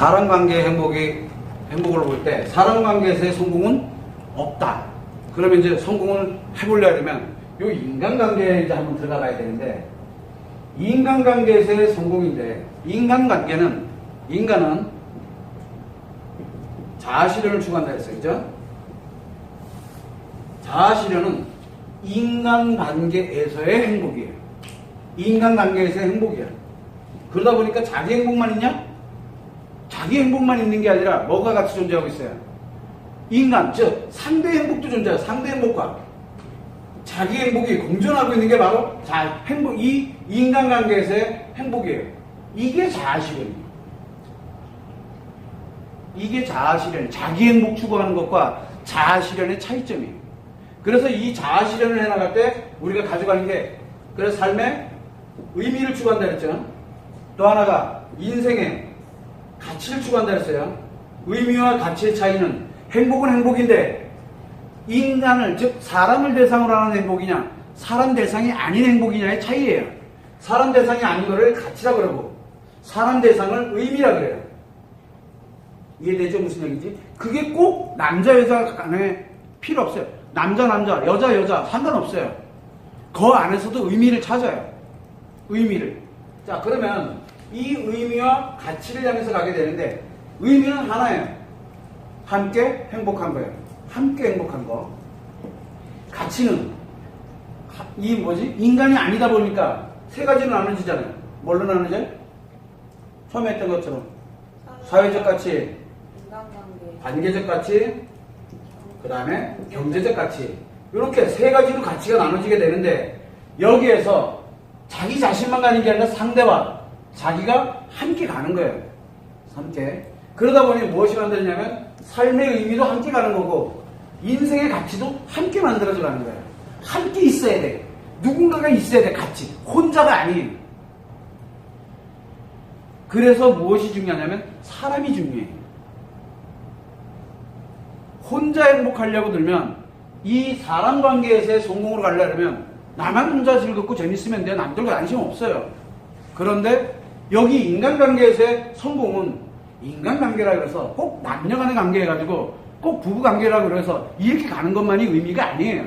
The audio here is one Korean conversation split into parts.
사람 관계의 행복이 행복을 볼 때 사람 관계에서의 성공은 없다. 그러면 이제 성공을 해보려면 요 인간관계에 이제 한번 들어가 봐야 되는데 인간관계에서의 성공인데 인간관계는 인간은 자아실현을 추구한다 했어요. 그죠? 자아실현은 인간관계에서의 행복이에요. 인간관계에서의 행복이야. 그러다 보니까 자기 행복만 있냐? 자기 행복만 있는 게 아니라 뭐가 같이 존재하고 있어요? 인간, 즉 상대 행복도 존재해요. 상대 행복과 자기 행복이 공존하고 있는 게 바로 자 행복 이 인간관계에서의 행복이에요. 이게 자아실현이에요. 이게 자아실현, 자기 행복 추구하는 것과 자아실현의 차이점이에요. 그래서 이 자아실현을 해나갈 때 우리가 가져가는 게 그래서 삶의 의미를 추구한다 그랬죠. 또 하나가 인생의 가치를 추구한다 그랬어요. 의미와 가치의 차이는 행복은 행복인데 인간을 즉 사람을 대상으로 하는 행복이냐 사람 대상이 아닌 행복이냐의 차이예요. 사람 대상이 아닌 거를 가치라 그러고 사람 대상을 의미라 그래요. 이해되죠 무슨 얘기지? 그게 꼭 남자 여자 간에 필요 없어요. 남자 남자 여자 여자 상관없어요. 그 안에서도 의미를 찾아요. 의미를. 자 그러면 이 의미와 가치를 향해서 가게 되는데 의미는 하나예요. 함께 행복한 거예요. 함께 행복한 거. 가치는 가- 이 뭐지? 인간이 아니다 보니까 세 가지로 나눠지잖아요. 뭘로 나눠져요? 처음에 했던 것처럼 사회적 가치. 관계적 가치, 그 다음에 경제적 가치. 이렇게 세 가지로 가치가 나눠지게 되는데 여기에서 자기 자신만 가는 게 아니라 상대와 자기가 함께 가는 거예요. 함께. 그러다 보니 무엇이 만들냐면 삶의 의미도 함께 가는 거고 인생의 가치도 함께 만들어져 가는 거예요. 함께 있어야 돼. 누군가가 있어야 돼, 같이. 혼자가 아닌. 그래서 무엇이 중요하냐면 사람이 중요해요. 혼자 행복하려고 들면 이 사람 관계에서의 성공으로 가려면 나만 혼자 즐겁고 재밌으면 돼. 남들과 관심 없어요. 그런데 여기 인간관계에서의 성공은 인간관계라 그래서 꼭 남녀 간의 관계 해가지고 꼭 부부 관계라 그래서 이렇게 가는 것만이 의미가 아니에요.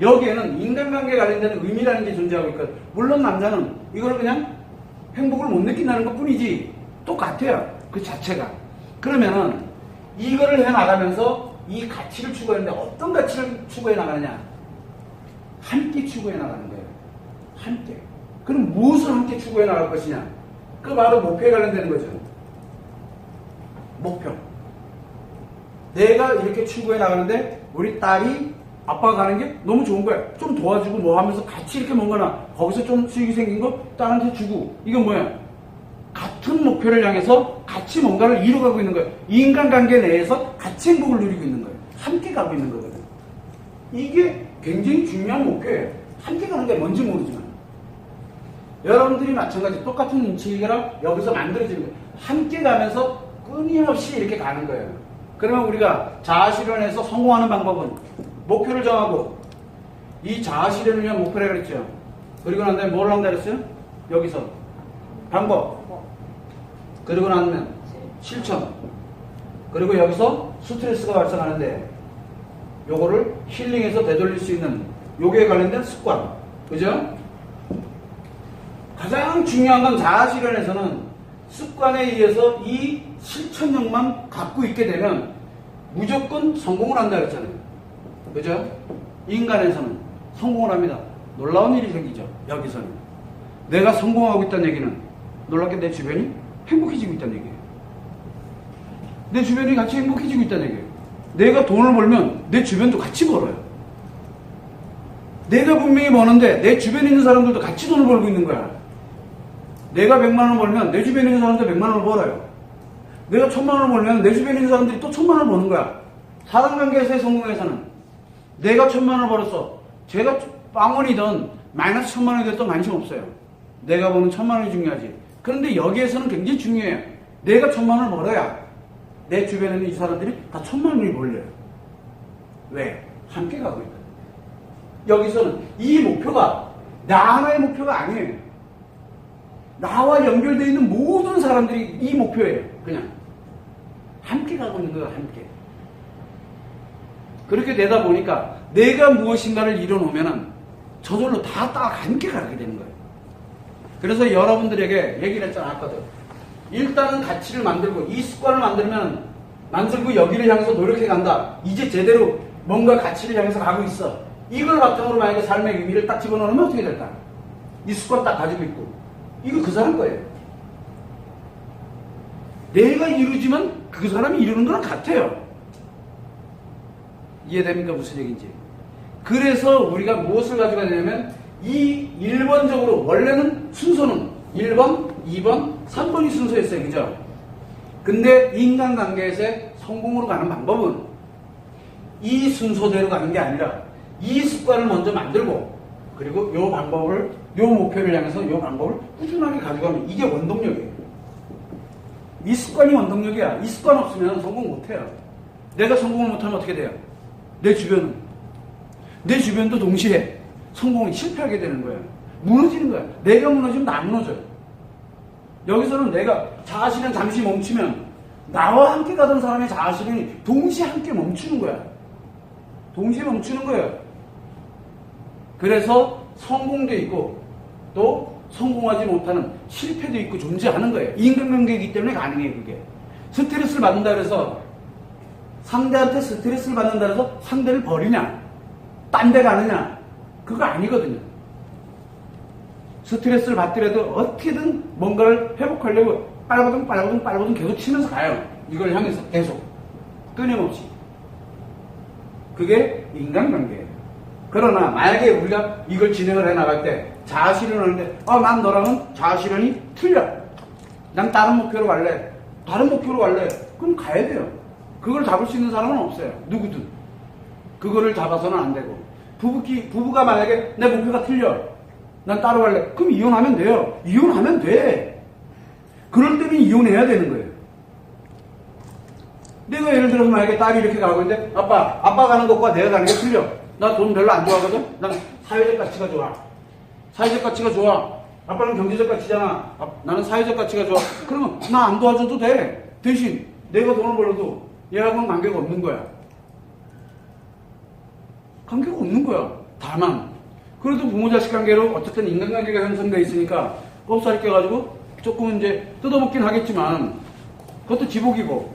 여기에는 인간관계 관련된 의미라는 게 존재하고 있거든. 물론 남자는 이걸 그냥 행복을 못 느낀다는 것 뿐이지 똑같아요. 그 자체가. 그러면은 이거를 해 나가면서 이 가치를 추구하는데 어떤 가치를 추구해 나가느냐? 함께 추구해 나가는 거예요. 함께. 그럼 무엇을 함께 추구해 나갈 것이냐? 그 바로 목표에 관련되는 거죠. 목표. 내가 이렇게 추구해 나가는데 우리 딸이 아빠가 가는 게 너무 좋은 거야. 좀 도와주고 뭐 하면서 같이 이렇게 뭔가나 거기서 좀 수익이 생긴 거 딸한테 주고 이건 뭐야? 같은 목표를 향해서 같이 뭔가를 이루어가고 있는 거예요. 인간관계 내에서 같이 행복을 누리고 있는 거예요. 함께 가고 있는 거거든요. 이게 굉장히 중요한 목표예요. 함께 가는 게 뭔지 모르지만. 여러분들이 마찬가지 똑같은 인치가 여기서 만들어지는 거예요. 함께 가면서 끊임없이 이렇게 가는 거예요. 그러면 우리가 자아실현에서 성공하는 방법은 목표를 정하고 이 자아실현을 위한 목표를 그랬죠. 그리고 난 다음에 뭘 한다 그랬어요? 여기서 방법. 그리고 나면 실천. 그리고 여기서 스트레스가 발생하는데 요거를 힐링해서 되돌릴 수 있는 요게 관련된 습관. 그죠? 가장 중요한 건 자아실현에서는 습관에 의해서 이 실천력만 갖고 있게 되면 무조건 성공을 한다 그랬잖아요. 그죠? 인간에서는 성공을 합니다. 놀라운 일이 생기죠. 여기서는. 내가 성공하고 있다는 얘기는 놀랍게 내 주변이 행복해지고 있다는 얘기예요. 내 주변이 같이 행복해지고 있다는 얘기예요. 내가 돈을 벌면 내 주변도 같이 벌어요. 내가 분명히 버는데 내 주변에 있는 사람들도 같이 돈을 벌고 있는 거야. 내가 100만 원 벌면 내 주변에 있는 사람들 100만 원을 벌어요. 내가 천만 원 벌면 내 주변에 있는 사람들이 또 천만 원을 버는 거야. 사람 관계에서의 성공에서는 내가 천만 원을 벌었어. 제가 빵원이든 마이너스 천만 원이 됐든 관심 없어요. 내가 버는 천만 원이 중요하지. 그런데 여기에서는 굉장히 중요해요. 내가 천만 원을 벌어야 내 주변에 있는 이 사람들이 다 천만 원을 벌려요. 왜? 함께 가고 있거든. 여기서는 이 목표가 나 하나의 목표가 아니에요. 나와 연결되어 있는 모든 사람들이 이 목표예요. 그냥. 함께 가고 있는 거예요, 함께. 그렇게 되다 보니까 내가 무엇인가를 이뤄놓으면은 저절로 다 딱 함께 가게 되는 거예요. 그래서 여러분들에게 얘기를 했잖아, 아까도. 일단은 가치를 만들고 이 습관을 만들면 만들고 여기를 향해서 노력해 간다. 이제 제대로 뭔가 가치를 향해서 가고 있어. 이걸 바탕으로 만약에 삶의 의미를 딱 집어넣으면 어떻게 될까? 이 습관 딱 가지고 있고. 이거 그 사람 거예요. 내가 이루지만 그 사람이 이루는 거랑 같아요. 이해됩니까? 무슨 얘기인지. 그래서 우리가 무엇을 가져가야 되냐면 이 1번적으로 원래는 순서는 1번, 2번, 3번이 순서였어요. 그죠? 근데 인간관계에서의 성공으로 가는 방법은 이 순서대로 가는 게 아니라 이 습관을 먼저 만들고 그리고 요 방법을 요 목표를 향해서 요 방법을 꾸준하게 가져가면 이게 원동력이에요. 이 습관이 원동력이야. 이 습관 없으면 성공 못해요. 내가 성공을 못하면 어떻게 돼요? 내 주변은 내 주변도 동시에 성공이 실패하게 되는 거예요. 무너지는 거야. 내가 무너지면 나 무너져요. 여기서는 내가 자아실현 잠시 멈추면 나와 함께 가던 사람의 자아실현이 동시에 함께 멈추는 거야. 동시에 멈추는 거예요. 그래서 성공도 있고 또 성공하지 못하는 실패도 있고 존재하는 거예요. 인간관계이기 때문에 가능해요, 그게. 스트레스를 받는다 그래서 상대한테 스트레스를 받는다 그래서 상대를 버리냐? 딴 데 가느냐? 그거 아니거든요. 스트레스를 받더라도 어떻게든 뭔가를 회복하려고 빨거든 빨거든 빨거든 계속 치면서 가요. 이걸 향해서 계속. 끊임없이. 그게 인간관계예요. 그러나 만약에 우리가 이걸 진행을 해 나갈 때 자아실현을 하는데 어, 난 너랑은 자아실현이 틀려. 난 다른 목표로 갈래. 다른 목표로 갈래. 그럼 가야 돼요. 그걸 잡을 수 있는 사람은 없어요. 누구든. 그거를 잡아서는 안 되고. 부부끼, 부부가 만약에 내 목표가 틀려. 난 따로 갈래. 그럼 이혼하면 돼요. 이혼하면 돼. 그럴 때는 이혼해야 되는 거예요. 내가 예를 들어서 만약에 딸이 이렇게 가고 있는데 아빠, 아빠 가는 것과 내가 가는 게 틀려. 나 돈 별로 안 좋아하거든? 난 사회적 가치가 좋아. 사회적 가치가 좋아. 아빠는 경제적 가치잖아. 아, 나는 사회적 가치가 좋아. 그러면 나 안 도와줘도 돼. 대신 내가 돈을 벌어도 얘하고는 관계가 없는 거야. 관계가 없는 거야. 다만 그래도 부모 자식 관계로 어쨌든 인간관계가 형성되어 있으니까 꼽살 껴가지고 조금 이제 뜯어먹긴 하겠지만 그것도 지복이고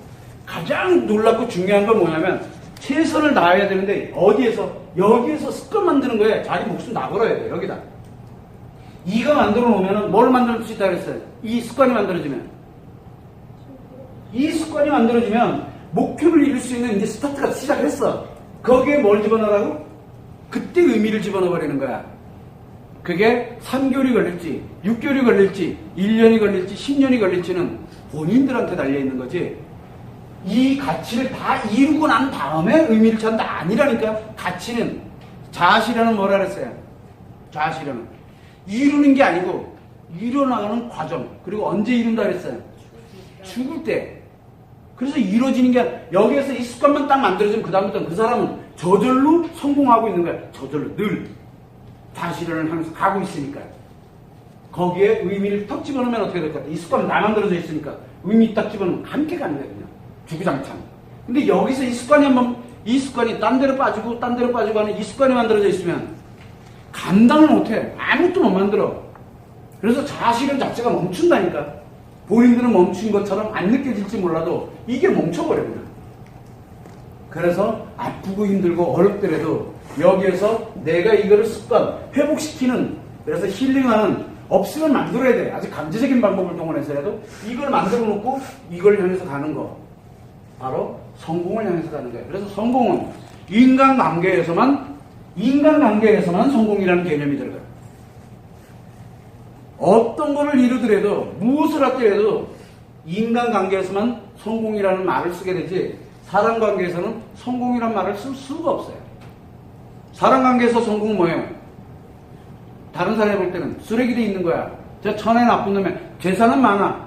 가장 놀랍고 중요한 건 뭐냐면 최선을 다해야 되는데 어디에서 여기에서 습관 만드는 거에 자기 목숨 다 걸어야 돼 여기다. 이거 만들어 놓으면 뭘 만들 수 있다 그랬어요? 이 습관이 만들어지면. 이 습관이 만들어지면 목표를 이룰 수 있는 이제 스타트가 시작했어. 거기에 뭘 집어넣으라고? 그때 의미를 집어넣어 버리는 거야. 그게 3개월이 걸릴지 6개월이 걸릴지 1년이 걸릴지 10년이 걸릴지는 본인들한테 달려 있는 거지 이 가치를 다 이루고 난 다음에 의미를 찾는다 아니라니까 가치는 자아실현은 뭐라 그랬어요? 자아실현은. 이루는 게 아니고 이뤄나가는 과정. 그리고 언제 이룬다 그랬어요? 죽을 때. 그래서 이루어지는 게 여기에서 이 습관만 딱 만들어지면 그 다음부터는 그 사람은 저절로 성공하고 있는 거야. 저절로 늘. 자아실현을 하면서 가고 있으니까. 거기에 의미를 턱 집어넣으면 어떻게 될것 같아 이 습관은 다 만들어져 있으니까 의미 딱 집어넣으면 함께 가는 거거든요 주구장창. 근데 여기서 이 습관이 한번, 이 습관이 딴 데로 빠지고, 딴 데로 빠지고 하는 이 습관이 만들어져 있으면 감당을 못해. 아무것도 못 만들어. 그래서 자아실현 자체가 멈춘다니까. 본인들은 멈춘 것처럼 안 느껴질지 몰라도 이게 멈춰버려요. 그래서 아프고 힘들고 어렵더라도 여기에서 내가 이거를 습관, 회복시키는, 그래서 힐링하는 없으면 만들어야 돼. 아주 강제적인 방법을 동원해서라도 이걸 만들어 놓고 이걸 향해서 가는 거. 바로 성공을 향해서 가는 거예요. 그래서 성공은 인간 관계에서만 인간 관계에서만 성공이라는 개념이 들어가요. 어떤 것을 이루더라도 무엇을 하더라도 인간 관계에서만 성공이라는 말을 쓰게 되지 사람 관계에서는 성공이라는 말을 쓸 수가 없어요. 사람 관계에서 성공은 뭐예요? 다른 사람이 볼 때는 쓰레기도 있는 거야. 저 천에 나쁜 놈에 재산은 많아.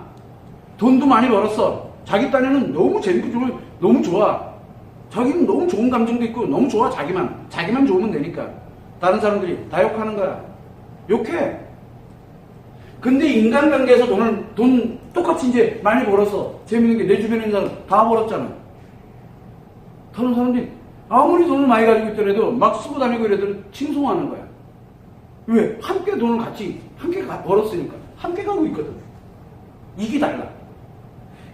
돈도 많이 벌었어. 자기 딴에는 너무 재밌고 너무 좋아. 자기는 너무 좋은 감정도 있고 너무 좋아 자기만. 자기만 좋으면 되니까. 다른 사람들이 다 욕하는 거야. 욕해. 근데 인간관계에서 돈을, 돈 똑같이 이제 많이 벌어서 재밌는 게 내 주변에 있는 사람 다 벌었잖아. 다른 사람들이 아무리 돈을 많이 가지고 있더라도 막 쓰고 다니고 이래도 칭송하는 거야. 왜? 함께 돈을 같이, 함께 가- 벌었으니까. 함께 가고 있거든. 이게 달라.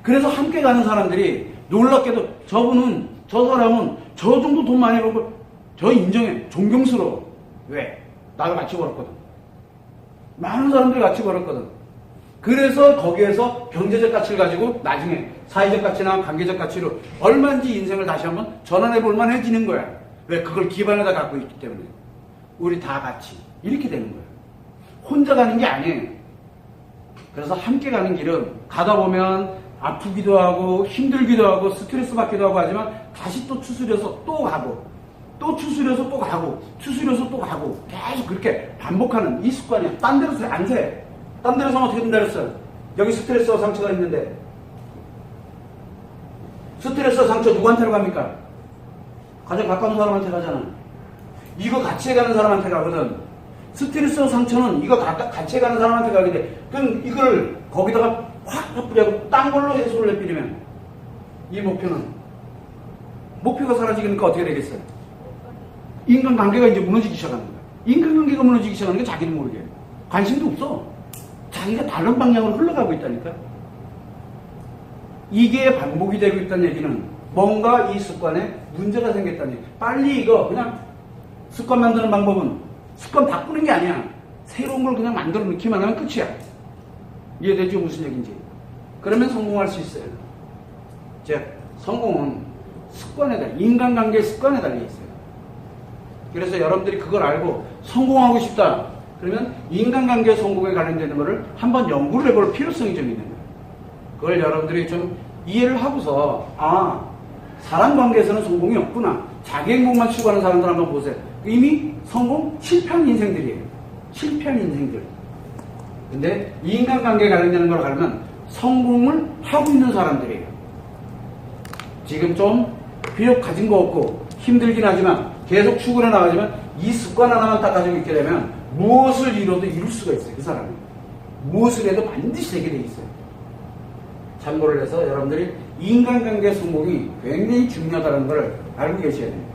그래서 함께 가는 사람들이 놀랍게도 저분은, 저 사람은 저 정도 돈 많이 벌고 저 인정해. 존경스러워. 왜? 나도 같이 벌었거든. 많은 사람들이 같이 벌었거든. 그래서 거기에서 경제적 가치를 가지고 나중에 사회적 가치나 관계적 가치로 얼마인지 인생을 다시 한번 전환해 볼 만 해지는 거야. 왜? 그걸 기반에다 갖고 있기 때문에. 우리 다 같이. 이렇게 되는 거야. 혼자 가는 게 아니에요. 그래서 함께 가는 길은 가다 보면 아프기도 하고 힘들기도 하고 스트레스 받기도 하고 하지만 다시 또 추스려서 또 가고 또 추스려서 또 가고 추스려서 또 가고 계속 그렇게 반복하는 이 습관이야. 딴 데로 안 새. 딴 데로 서면 어떻게 된다 그랬어요? 여기 스트레스와 상처가 있는데 스트레스와 상처 누구한테로 갑니까? 가장 가까운 사람한테 가잖아. 이거 같이 해가는 사람한테 가거든. 스트레스와 상처는 이거 가- 같이 해가는 사람한테 가게 돼. 그럼 이걸 거기다가 확 뿌리고 딴 걸로 해소를 내버리면 이 목표는 목표가 사라지니까 어떻게 되겠어요? 인간관계가 이제 무너지기 시작하는 거야. 인간관계가 무너지기 시작하는 게 자기는 모르게. 관심도 없어. 자기가 다른 방향으로 흘러가고 있다니까. 이게 반복이 되고 있다는 얘기는 뭔가 이 습관에 문제가 생겼다는 얘기. 빨리 이거 그냥 습관 만드는 방법은 습관 바꾸는 게 아니야. 새로운 걸 그냥 만들어 놓기만 하면 끝이야. 이해되죠? 무슨 얘기인지. 그러면 성공할 수 있어요. 즉, 성공은 습관에 달려, 인간관계 습관에 달려 있어요. 그래서 여러분들이 그걸 알고 성공하고 싶다. 그러면 인간관계 성공에 관련되는 것을 한번 연구를 해볼 필요성이 좀 있는 거예요. 그걸 여러분들이 좀 이해를 하고서, 아, 사람 관계에서는 성공이 없구나. 자기 행복만 추구하는 사람들 한번 보세요. 이미 성공 실패한 인생들이에요. 실패한 인생들. 근데 인간관계에 관련되는 걸 가려면 성공을 하고 있는 사람들이에요. 지금 좀 비록 가진 거 없고 힘들긴 하지만 계속 추구해 나가지만 이 습관 하나만 딱 가지고 있게 되면 무엇을 이뤄도 이룰 수가 있어요. 그 사람은. 무엇을 해도 반드시 되게 돼 있어요. 참고를 해서 여러분들이 인간관계 성공이 굉장히 중요하다는 걸 알고 계셔야 됩니다.